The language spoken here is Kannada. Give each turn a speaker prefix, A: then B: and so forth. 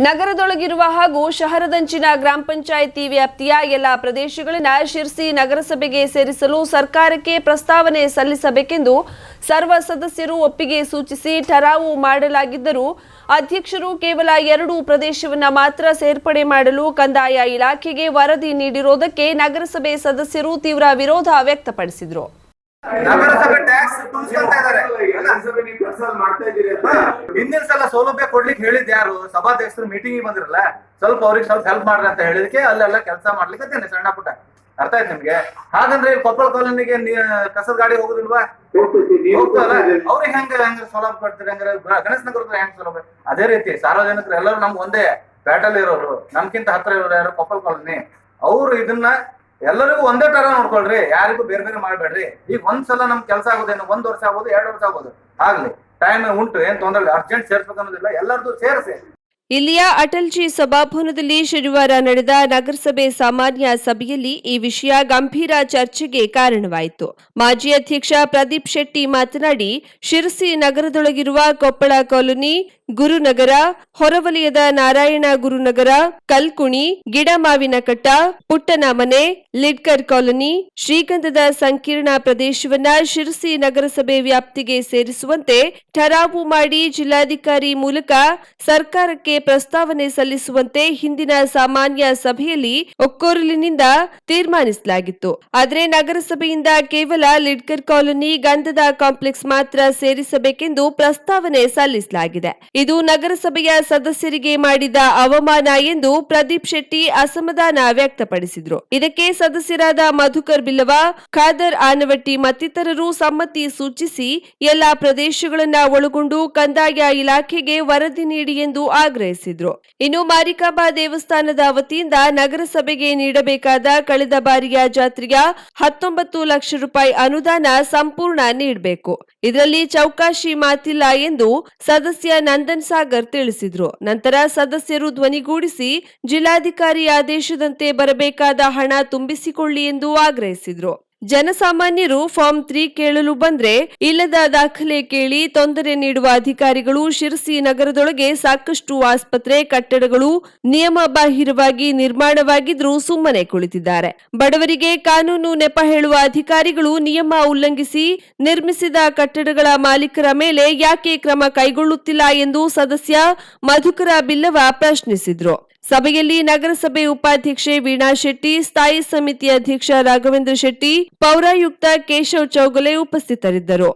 A: ನಗರದೊಳಗಿರುವ ಹಾಗೂ ಶಹರದಂಚಿನ ಗ್ರಾಮ ಪಂಚಾಯಿತಿ ವ್ಯಾಪ್ತಿಯ ಎಲ್ಲ ಪ್ರದೇಶಗಳನ್ನ ಶಿರ್ಸಿ ನಗರಸಭೆಗೆ ಸೇರಿಸಲು ಸರ್ಕಾರಕ್ಕೆ ಪ್ರಸ್ತಾವನೆ ಸಲ್ಲಿಸಬೇಕೆಂದು ಸರ್ವ ಸದಸ್ಯರು ಒಪ್ಪಿಗೆ ಸೂಚಿಸಿ ಠರಾವು ಮಾಡಲಾಗಿದ್ದರೂ ಅಧ್ಯಕ್ಷರು ಕೇವಲ ಎರಡು ಪ್ರದೇಶವನ್ನು ಮಾತ್ರ ಸೇರ್ಪಡೆ ಮಾಡಲು ಕಂದಾಯ ಇಲಾಖೆಗೆ ವರದಿ ನೀಡಿರುವುದಕ್ಕೆ ನಗರಸಭೆ ಸದಸ್ಯರು ತೀವ್ರ ವಿರೋಧ ವ್ಯಕ್ತಪಡಿಸಿದರು.
B: ನಗರಸಭೆ ಹಿಂದಿನ ಸಲ ಸೌಲಭ್ಯ ಕೊಡ್ಲಿಕ್ಕೆ ಹೇಳಿದ್ ಯಾರು? ಸಭಾಧ್ಯಕ್ಷರು ಮೀಟಿಂಗ್ ಬಂದಿರಲ್ಲ. ಸ್ವಲ್ಪ ಅವ್ರಿಗೆ ಸ್ವಲ್ಪ ಹೆಲ್ಪ್ ಮಾಡ್ರಿ ಅಂತ ಹೇಳಿದಕ್ಕೆ ಅಲ್ಲೆಲ್ಲ ಕೆಲಸ ಮಾಡ್ಲಿಕ್ಕೆ ಸಣ್ಣ ಪುಟ್ಟ. ಅರ್ಥ ಆಯ್ತು ನಿಮ್ಗೆ? ಹಾಗಂದ್ರೆ ಕೊಪ್ಪಳ ಕಾಲೋನಿಗೆ ಕಸದ ಗಾಡಿ ಹೋಗುದಿಲ್ವಾ? ಹೋಗ್ತಲ್ಲ
C: ಹೋಗ್ತಾ
B: ಅವ್ರಿಗೆ ಹೆಂಗ ಹೆಂಗ ಸೌಲಭ್ಯ ಕೊಡ್ತೀರಿ? ಹಂಗ ಗಣೇಶ ನಗರದ ಹೆಂಗ್ ಸೌಲಭ್ಯ? ಅದೇ ರೀತಿ ಸಾರ್ವಜನಿಕರು ಎಲ್ಲರೂ ನಮ್ಗೆ ಒಂದೇ ಬ್ಯಾಟಲ್ ಇರೋರು. ನಮ್ಕಿಂತ ಹತ್ರ ಇರೋರು ಯಾರು? ಕೊಪ್ಪಳ ಕಾಲೋನಿ. ಅವ್ರು ಇದನ್ನ ಎಲ್ಲರಿಗೂ ಒಂದೇ ತರ ನೋಡ್ಕೊಳ್ರಿ, ಯಾರಿಗೂ ಬೇರೆ ಬೇರೆ ಮಾಡಬೇಡ್ರಿ. ಈಗ ಒಂದ್ಸಲ ನಮ್ ಕೆಲಸ ಆಗೋದೇನು ಒಂದ್ ವರ್ಷ ಆಗೋದು, ಎರಡು ವರ್ಷ ಆಗ್ಬೋದು ಆಗ್ಲಿ ಟೈಮ್ ಉಂಟು, ಏನ್ ತೊಂದ್ರೆ ಅರ್ಜೆಂಟ್ ಸೇರ್ಸ್ಬೇಕನ್ನೋದಿಲ್ಲ ಎಲ್ಲರದು ಸೇರಿಸಿ.
A: ಇಲ್ಲಿಯ ಅಟಲ್ಜಿ ಸಭಾಭವನದಲ್ಲಿ ಶನಿವಾರ ನಡೆದ ನಗರಸಭೆ ಸಾಮಾನ್ಯ ಸಭೆಯಲ್ಲಿ ಈ ವಿಷಯ ಗಂಭೀರ ಚರ್ಚೆಗೆ ಕಾರಣವಾಯಿತು. ಮಾಜಿ ಅಧ್ಯಕ್ಷ ಪ್ರದೀಪ್ ಶೆಟ್ಟಿ ಮಾತನಾಡಿ, ಶಿರಸಿ ನಗರದೊಳಗಿರುವ ಕೊಪ್ಪಳ ಕಾಲೋನಿ, ಗುರುನಗರ, ಹೊರವಲಯದ ನಾರಾಯಣ ಗುರುನಗರ, ಕಲ್ಕುಣಿ, ಗಿಡಮಾವಿನಕಟ್ಟ ಪುಟ್ಟನ ಮನೆ ಲಿಡ್ಕರ್ ಕಾಲೋನಿ, ಶ್ರೀಗಂಧದ ಸಂಕೀರ್ಣ ಪ್ರದೇಶವನ್ನ ಶಿರಸಿ ನಗರಸಭೆ ವ್ಯಾಪ್ತಿಗೆ ಸೇರಿಸುವಂತೆ ಠರಾವು ಮಾಡಿ ಜಿಲ್ಲಾಧಿಕಾರಿ ಮೂಲಕ ಸರ್ಕಾರಕ್ಕೆ ಪ್ರಸ್ತಾವನೆ ಸಲ್ಲಿಸುವಂತೆ ಹಿಂದಿನ ಸಾಮಾನ್ಯ ಸಭೆಯಲ್ಲಿ ಒಕ್ಕೋರಲಿನಿಂದ ತೀರ್ಮಾನಿಸಲಾಗಿತ್ತು. ಆದರೆ ನಗರಸಭೆಯಿಂದ ಕೇವಲ ಲಿಡ್ಕರ್ ಕಾಲೋನಿ ಗಂಧದ ಕಾಂಪ್ಲೆಕ್ಸ್ ಮಾತ್ರ ಸೇರಿಸಬೇಕೆಂದು ಪ್ರಸ್ತಾವನೆ ಸಲ್ಲಿಸಲಾಗಿದೆ. ಇದು ನಗರಸಭೆಯ ಸದಸ್ಯರಿಗೆ ಮಾಡಿದ ಅವಮಾನ ಎಂದು ಪ್ರದೀಪ್ ಶೆಟ್ಟಿ ಅಸಮಾಧಾನ ವ್ಯಕ್ತಪಡಿಸಿದ್ರು. ಇದಕ್ಕೆ ಸದಸ್ಯರಾದ ಮಧುಕರ್ ಬಿಲ್ಲವ, ಖಾದರ್ ಆನವಟ್ಟಿ ಮತ್ತಿತರರು ಸಮ್ಮತಿ ಸೂಚಿಸಿ ಎಲ್ಲಾ ಪ್ರದೇಶಗಳನ್ನ ಒಳಗೊಂಡು ಕಂದಾಯ ಇಲಾಖೆಗೆ ವರದಿ ನೀಡಿ ಎಂದು ಆಗ್ರಹಿಸಿದ್ರು. ಇನ್ನು ಮಾರಿಕಾಬಾ ದೇವಸ್ಥಾನದ ವತಿಯಿಂದ ನಗರಸಭೆಗೆ ನೀಡಬೇಕಾದ ಕಳೆದ ಬಾರಿಯ ಜಾತ್ರೆಯ ಹತ್ತೊಂಬತ್ತು ಲಕ್ಷ ರೂಪಾಯಿ ಅನುದಾನ ಸಂಪೂರ್ಣ ನೀಡಬೇಕು. ಇದರಲ್ಲಿ ಚೌಕಾಶಿ ಮಾತಿಲ್ಲ ಎಂದು ಸದಸ್ಯ ನಂದನ್ ಸಾಗರ್ ತಿಳಿಸಿದ್ರು. ನಂತರ ಸದಸ್ಯರು ಧ್ವನಿಗೂಡಿಸಿ, ಜಿಲ್ಲಾಧಿಕಾರಿ ಆದೇಶದಂತೆ ಬರಬೇಕಾದ ಹಣ ತುಂಬಿಸಿಕೊಳ್ಳಿ ಎಂದು ಆಗ್ರಹಿಸಿದ್ರು. ಜನಸಾಮಾನ್ಯರು ಫಾರ್ಮ್ ತ್ರೀ ಕೇಳಲು ಬಂದ್ರೆ ಇಲ್ಲದ ದಾಖಲೆ ಕೇಳಿ ತೊಂದರೆ ನೀಡುವ ಅಧಿಕಾರಿಗಳು ಶಿರಸಿ ನಗರದೊಳಗೆ ಸಾಕಷ್ಟು ಆಸ್ಪತ್ರೆ, ಕಟ್ಟಡಗಳು ನಿಯಮ ಬಾಹಿರವಾಗಿ ನಿರ್ಮಾಣವಾಗಿದ್ರೂ ಸುಮ್ಮನೆ ಕುಳಿತಿದ್ದಾರೆ. ಬಡವರಿಗೆ ಕಾನೂನು ನೆಪ ಹೇಳುವ ಅಧಿಕಾರಿಗಳು ನಿಯಮ ಉಲ್ಲಂಘಿಸಿ ನಿರ್ಮಿಸಿದ ಕಟ್ಟಡಗಳ ಮಾಲೀಕರ ಮೇಲೆ ಯಾಕೆ ಕ್ರಮ ಕೈಗೊಳ್ಳುತ್ತಿಲ್ಲ ಎಂದು ಸದಸ್ಯ ಮಧುಕರ ಬಿಲ್ಲವ ಪ್ರಶ್ನಿಸಿದ್ರು. ಸಭೆಯಲ್ಲಿ ನಗರಸಭೆ ಉಪಾಧ್ಯಕ್ಷೆ ವೀಣಾ ಶೆಟ್ಟಿ, ಸ್ಥಾಯಿ ಸಮಿತಿ ಅಧ್ಯಕ್ಷ ರಾಘವೇಂದ್ರ ಶೆಟ್ಟಿ ಪೌರಾಯುಕ್ತ ಕೇಶವ್ ಚೌಗಲೆ ಉಪಸ್ಥಿತರಿದ್ದರು.